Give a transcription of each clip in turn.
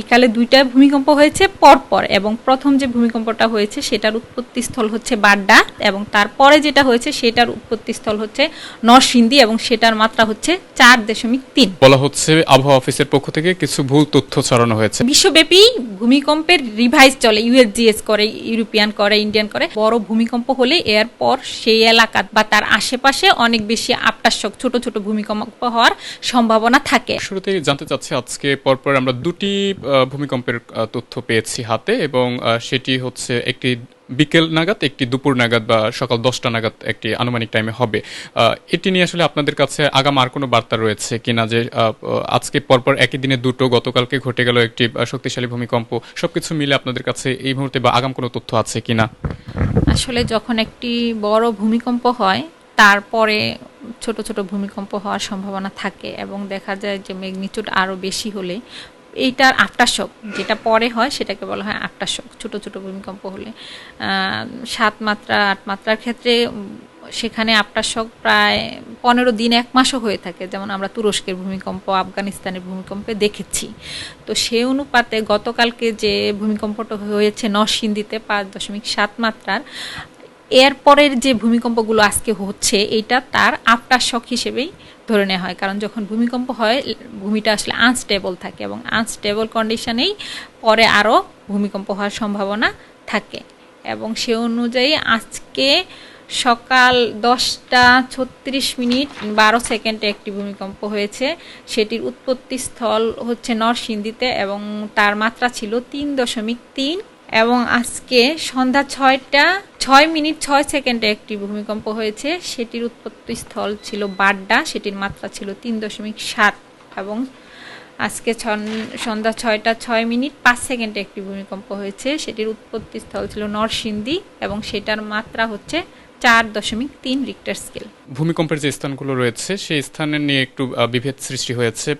বিকালে দুইটা ভূমিকম্প হয়েছে পরপর। এবং প্রথম যে ভূমিকম্পটা হয়েছে সেটার উৎপত্তি স্থল হচ্ছে বাড্ডা এবং তারপরে যেটা হয়েছে সেটার উৎপত্তি স্থল হচ্ছে নরসিংদী এবং সেটার মাত্রা হচ্ছে চার দশমিক তিন। বলা হচ্ছে আবহাওয়া অফিসের পক্ষ থেকে কিছু ভুল তথ্য ছড়ানো হয়েছে। বিশ্বব্যাপী ভূমিকম্পের রিভাইজ চলে ইউএসজিএস করে ইউরোপিয়ান করে ইন্ডিয়ান করে। বড় ভূমিকম্প হলে এরপর সেই এলাকা বা তার আশেপাশে অনেক বেশি আপ্টাশক ছোট ছোট ভূমিকম্প হওয়ার সম্ভাবনা থাকে। শুরুতেই জানতে চাচ্ছি আজকে পরপর আমরা দুটি ভূমিকম্পের তথ্য পেয়েছি হাতে এবং সেটি হচ্ছে একটি বিকেল নাগাদ, একটি দুপুর নাগাদ বা সকাল দশটা নাগাদ একটি আনুমানিক টাইমে হবে। এটি নিয়ে আসলে আপনাদের কাছে আগাম আর কোনো বার্তা রয়েছে কিনা যে আজকে পরপর একই দিনে দুটো, গতকালকে ঘটে গেল একটি শক্তিশালী ভূমিকম্প, সবকিছু মিলে আপনাদের কাছে এই মুহূর্তে বা আগাম কোনো তথ্য আছে কিনা? আসলে যখন একটি বড় ভূমিকম্প হয়, তারপরে ছোট ছোট ভূমিকম্প হওয়ার সম্ভাবনা থাকে এবং দেখা যায় যে ম্যাগনিটিউড আরও বেশি হলে এইটার আফটারশক যেটা পরে হয় সেটাকে বলা হয় আফটারশক ছোট ছোট ভূমিকম্প হলে। সাত মাত্রা, আট মাত্রার ক্ষেত্রে সেখানে আফটারশক প্রায় পনেরো দিন, এক মাসও হয়ে থাকে। যেমন আমরা তুরস্কের ভূমিকম্প, আফগানিস্তানের ভূমিকম্পে দেখেছি। তো সে অনুপাতে গতকালকে যে ভূমিকম্পটা হয়েছে নরসিংদীতে পাঁচ দশমিক সাত মাত্রার, এরপরের যে ভূমিকম্পগুলো আজকে হচ্ছে এটা তার আফটার শক হিসেবেই ধরে নেওয়া হয়। কারণ যখন ভূমিকম্প হয়, ভূমিটা আসলে আনস্টেবল থাকে এবং আনস্টেবল কন্ডিশনেই পরে আরও ভূমিকম্প হওয়ার সম্ভাবনা থাকে। এবং সে অনুযায়ী আজকে সকাল দশটা ছত্রিশ মিনিট বারো সেকেন্ডে একটি ভূমিকম্প হয়েছে। সেটির উৎপত্তি স্থল হচ্ছে নরসিংদীতে এবং তার মাত্রা ছিল তিন দশমিক তিন এবং আজকে সন্ধ্যা ছয়টা, ছয় মিনিট ছয় সেকেন্ডে একটি ভূমিকম্প হয়েছে। সেটির উৎপত্তি স্থল ছিল বাড্ডা, সেটির মাত্রা ছিল তিন দশমিক সাত এবং আজকে সন্ধ্যা ছয়টা ছয় মিনিট পাঁচ সেকেন্ডে একটি ভূমিকম্প হয়েছে। সেটির উৎপত্তি স্থল ছিল নরসিংদী এবং সেটার মাত্রা হচ্ছে চার দশমিক তিন রিক্টার স্কেল ভূমিকম্পের যে স্থানগুলো রয়েছে, সেই স্থানের নিয়ে একটু বিভেদ সৃষ্টি হয়েছে।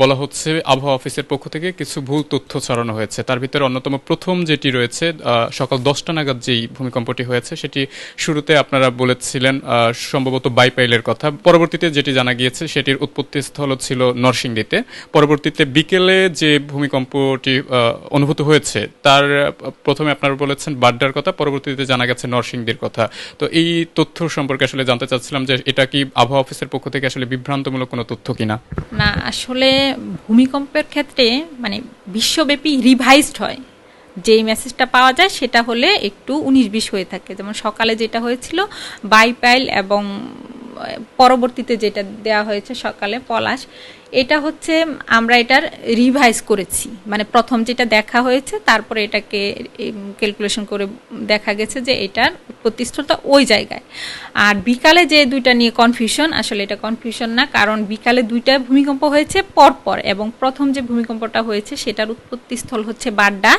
বলা হচ্ছে আবহাওয়া অফিসের পক্ষ থেকে কিছু ভুল তথ্য ছড়ানো হয়েছে। তার ভিতরে অন্যতম প্রথম যেটি রয়েছে সকাল দশটা নাগাদ যেই ভূমিকম্পটি হয়েছে, সেটি শুরুতে আপনারা বলেছিলেন সম্ভবত বাইপাইলের কথা। পরবর্তীতে যেটি জানা গিয়েছে, সেটির উৎপত্তি স্থল ছিল নরসিংদীতে। পরবর্তীতে বিকেলে যে ভূমিকম্পটি অনুভূত হয়েছে, তার প্রথমে আপনারা বলেছেন বাড্ডার কথা, পরবর্তীতে জানা গেছে নরসিংদীর কথা। তো এই তথ্য সম্পর্কে আসলে জানতে চাচ্ছিলাম যে এটা কি আবহাওয়া অফিসের পক্ষ থেকে আসলে বিভ্রান্তমূলক কোনো তথ্য কিনা? না, আসলে ভূমিকম্পের ক্ষেত্রে মানে বিশ্বব্যাপী রিভাইজড হয়। যেই মেসেজটা পাওয়া যায় সেটা হলে একটু উনিশ বিশ হয়ে থাকে। যেমন সকালে যেটা হয়েছিল, বাইপাইল এবং পরবর্তীতে যেটা দেওয়া হয়েছে সকালে পলাশ, এটা হচ্ছে আমরা এটার রিভাইজ করেছি। মানে প্রথম যেটা দেখা হয়েছে, তারপরে এটাকে ক্যালকুলেশন করে দেখা গেছে যে এটার উৎপত্তিস্থলটা ওই জায়গায়। আর বিকালে যে দুইটা নিয়ে কনফিউশন আসলে এটা কনফিউশন না, কারণ বিকালে দুইটা ভূমিকম্প হয়েছে পরপর এবং প্রথম যে ভূমিকম্পটা হয়েছে সেটার উৎপত্তিস্থল হচ্ছে বাড্ডা,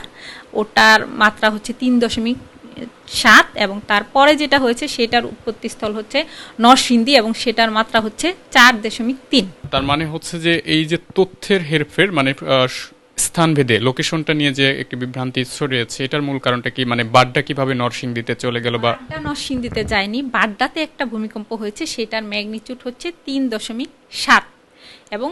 ওটার মাত্রা হচ্ছে তিন দশমিক সাত এবং তারপরে যেটা হয়েছে সেটার উৎপত্তিস্থল হচ্ছে নরসিংদী এবং সেটার মাত্রা হচ্ছে চার দশমিক তিন। তার মানে হচ্ছে যে এই যে তথ্যের হেরফের মানে স্থানভেদে, লোকেশনটা নিয়ে যে একটি বিভ্রান্তি ছড়িয়েছে, এটার মূল কারণটা কি? মানে বাড্ডা কীভাবে নরসিংদীতে চলে গেল বা নরসিংদীতে যায়নি। বাড্ডাতে একটা ভূমিকম্প হয়েছে, সেটার ম্যাগনিটিউড হচ্ছে তিন দশমিক সাত এবং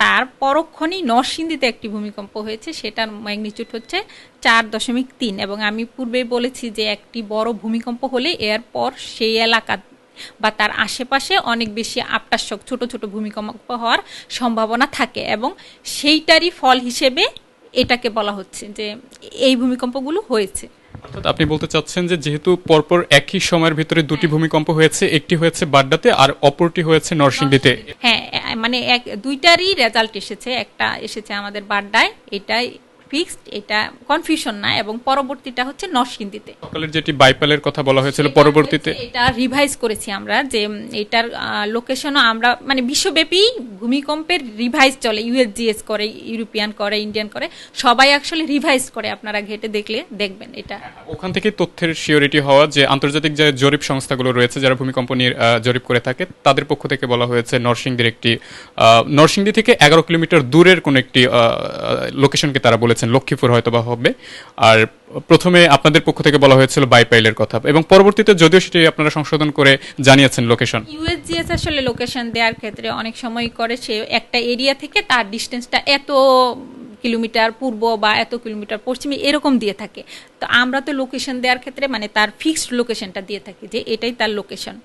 তার পরক্ষণেই নরসিংদীতে একটি ভূমিকম্প হয়েছে, সেটার ম্যাগনিটিউড হচ্ছে চার দশমিক তিন এবং আমি পূর্বেই বলেছি যে একটি বড় ভূমিকম্প হলে এরপর সেই এলাকা বা তার আশেপাশে অনেক বেশি আপ্টাশক ছোট ছোট ভূমিকম্প হওয়ার সম্ভাবনা থাকে এবং সেইটারই ফল হিসেবে এটাকে বলা হচ্ছে যে এই ভূমিকম্পগুলো হয়েছে। অর্থাৎ আপনি বলতে চাচ্ছেন যে যেহেতু পরপর একই সময়ের ভিতরে দুটি ভূমিকম্প হয়েছে একটি হয়েছে বাড্ডাতে আর অপরটি হয়েছে নরসিংদীতে। হ্যাঁ মানে এক দুইটারই রেজাল্ট এসেছে। একটা এসেছে আমাদের বাড্ডায় এটাই ফিক্সড এটা কনফিউশন না এবং পরবর্তীটা হচ্ছে নরসিংদীতে। সকালের যেটি বাইপালের কথা বলা হয়েছিল পরবর্তীতে? এটা রিভাইজ করেছি আমরা যে এটার লোকেশনও আমরা মানে বিশ্বব্যাপী ভূমিকম্পের রিভাইজ চলে। ইউএসজিএস করে ইউরোপিয়ান করে ইন্ডিয়ান করে সবাই আসলে রিভাইজ করে আপনারা ঘেটে দেখলে দেখবেন এটা। ওখান থেকে তথ্যের শিওরিটি হওয়া যে আন্তর্জাতিক যে জরিপ সংস্থাগুলো রয়েছে যারা ভূমিকম্প নিয়ে জরিপ করে থাকে তাদের পক্ষ থেকে বলা হয়েছে নরসিংদীর একটি নরসিংদী থেকে এগারো কিলোমিটার দূরের কোন একটি লোকেশনকে তারা বলেছেন লক্ষ্মীপুর হয়তো বা হবে। আর প্রথমে আপনাদের পক্ষ থেকে বলা হয়েছিল বাইপাইলের কথা। এবং পরবর্তীতে যদিও সেটি আপনারা সংশোধন করে জানিয়েছেন লোকেশন। ইউএসজিএস আসলে লোকেশন দেওয়ার ক্ষেত্রে অনেক সময় করে। সে একটা এরিয়া থেকে তার ডিস্টেন্সটা এত কিলোমিটার পূর্ব বা এত কিলোমিটার পশ্চিমে এরকম দিয়ে থাকে। তো আমরা তো লোকেশন দেওয়ার ক্ষেত্রে মানে তার ফিক্সড লোকেশনটা দিয়ে থাকি যে এটাই তার লোকেশন।